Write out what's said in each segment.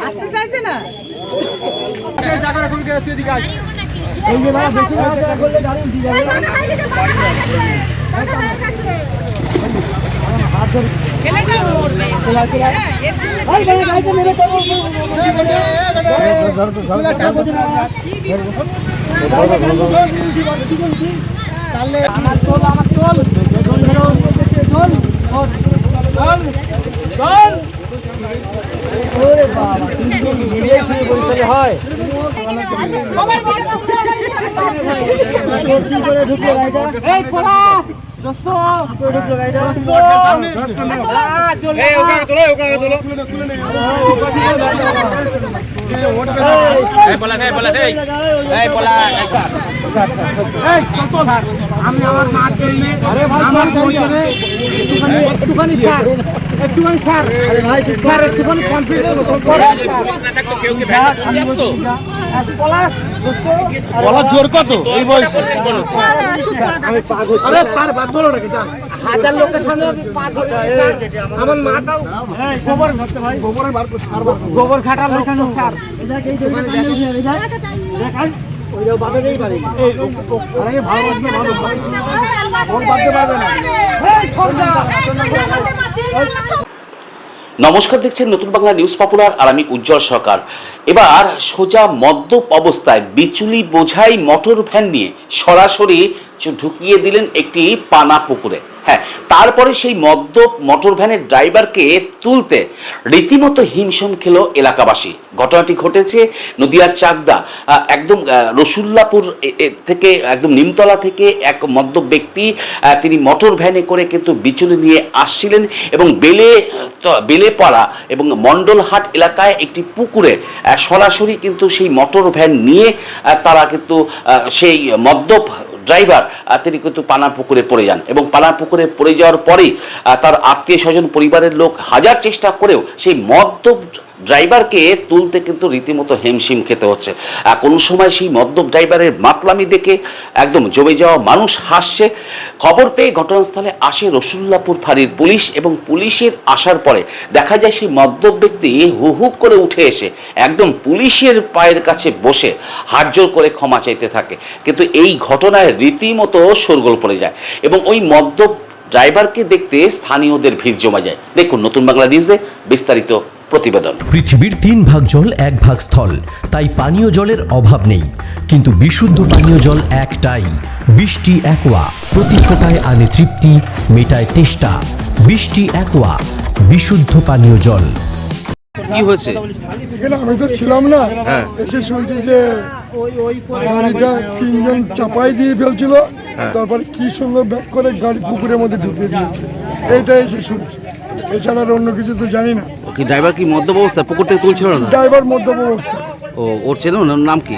আসতে চাইছে না ছেলেটা মরবে হ্যাঁ, এর জন্য সবাই বলে এই পলাশ দোস্ত দোস্ত এই এই এই এই বলা আমি আমার মার জন্য আমার একটুখানি স্যার একটুখানি স্যার স্যার একটুখানি কনফিডেন্স পলাশ ছাড় বাদ হাজার লোকের সামনে পা ধরে আমার মাটাও গোবর ঘাটতে গোবরে ঘাটার লোক স্যার দেখান ওই যে বাদে পারে এই আরে ভালো ভালো ভালো বাদতে পারবে না। এই সরকার। নমস্কার দেখছেন নতুন বাংলা নিউজ পপুলার আর আমি উজ্জ্বল সরকার। এবার সোজা মদ্যপ অবস্থায় বিচুলি বোঝাই মোটর ভ্যান নিয়ে সরাসরি ঢুকিয়ে দিলেন একটি পানা পুকুরে। হ্যাঁ তারপরে সেই মদ্যপ মোটর ভ্যানের ড্রাইভারকে তুলতে রীতিমতো হিমশিম খেল এলাকাবাসী। ঘটনাটি ঘটেছে নদিয়ার চাকদা একদম রসুল্লাপুর থেকে, একদম নিমতলা থেকে এক মদ্যপ ব্যক্তি তিনি মোটর ভ্যানে করে কিন্তু বিচুলি নিয়ে আসছিলেন এবং বেলে বেলেপাড়া এবং মণ্ডলহাট এলাকায় একটি পুকুরে সরাসরি কিন্তু সেই মোটর ভ্যান নিয়ে তারা কিন্তু সেই মদ্যপ ড্রাইভার তিনি কিন্তু পানার পুকুরে পড়ে যান। এবং পানার পুকুরে পড়ে যাওয়ার পরেই তার আত্মীয় স্বজন পরিবারের লোক হাজার চেষ্টা করেও সেই মদ্যপ ড্রাইভারকে তুলতে কিন্তু রীতিমতো হেমশিম খেতে হচ্ছে। কোনো সময় সেই মদ্যপ ড্রাইভারের মাতলামি দেখে একদম জমে যাওয়া মানুষ হাসছে। খবর পেয়ে ঘটনাস্থলে আসে রসুল্লাপুর ফাঁড়ির পুলিশ এবং পুলিশের আসার পরে দেখা যায় সেই মদ্যপ ব্যক্তি হু হু করে উঠে এসে একদম পুলিশের পায়ের কাছে বসে হাতজোর করে ক্ষমা চাইতে থাকে। কিন্তু এই ঘটনায় রীতিমতো শোরগোল পড়ে যায় এবং ওই মদ্যপ ড্রাইভারকে দেখতে স্থানীয়দের ভিড় জমা যায়। দেখুন নতুন বাংলা নিউজে বিস্তারিত প্রতিবেদন। পৃথিবীর তিন ভাগ জল এক ভাগ স্থল তাই পানীয় জলের অভাব নেই। কিন্তু বিশুদ্ধ পানীয় জল একটাই বৃষ্টি একোয়া প্রতি ফোটায় আনে তৃপ্তি মেটায় তেষ্টা। বৃষ্টি একোয়া বিশুদ্ধ পানীয় জল। কি হয়েছে? আমি তো ছিলাম না। এসে শুনছি যে গাড়িটা তিনজন চাপাই দিয়ে ফেলছিল। তারপর কি সুন্দর ব্যাক করে গাড়ি পুকুরের মধ্যে ঢুকিয়ে দিয়েছে। এইটা এসে শুনছি। এছাড়া আর অন্য কিছু তো জানি না। কি ড্রাইভার কি মদ্যপ অবস্থা পুকুর থেকে তুলছিল না? ড্রাইভার মধ্যম অবস্থা। ও ওর চেন? নাম কি?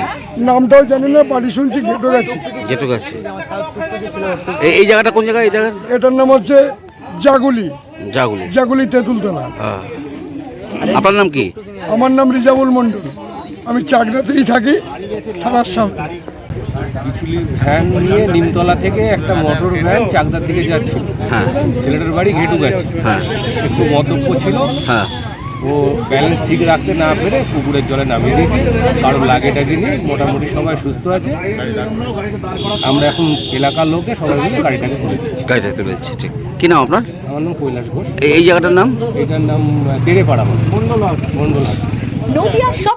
নামটাও জানি না বাড়ি শুনছি ঘেটে গেছি। যেটু গেছে। এই এই জায়গাটা কোন জায়গা এই জায়গা? এটার নাম হচ্ছে জাগুলি। জাগুলি। জাগুলি তেঁতুলতলা। হ্যাঁ। আপনার নাম কি? আমার নাম রিজাবুল মন্ডল আমি চাকরাতেই থাকি থানার সামনে। বিচুলি ভ্যান নিয়ে নিমতলা থেকে একটা মোটর ভ্যান চাকদার দিকে যাচ্ছিল। হ্যাঁ। ছেলেটার বাড়ি ঘেটু গেছে। হ্যাঁ। একটু মদ্যপ ছিল। হ্যাঁ। ও ব্যালেন্স ঠিক রাখতে না পেরে পুকুরের জলে নামিয়ে দিয়েছি। কারোর লাগে টাগে নিয়ে মোটামুটি সবাই সুস্থ আছে। আমরা এখন এলাকার লোকে সবাই মিলে গাড়িটাকে তুলে দিচ্ছি। গাড়িটা তুলে দিচ্ছি ঠিক। কি নাম আপনার? আমার নাম কৈলাস ঘোষ। এই- জায়গাটার নাম? এটার নাম তেরেপাড়া মন্ডল মন্ডল নদিয়ার সব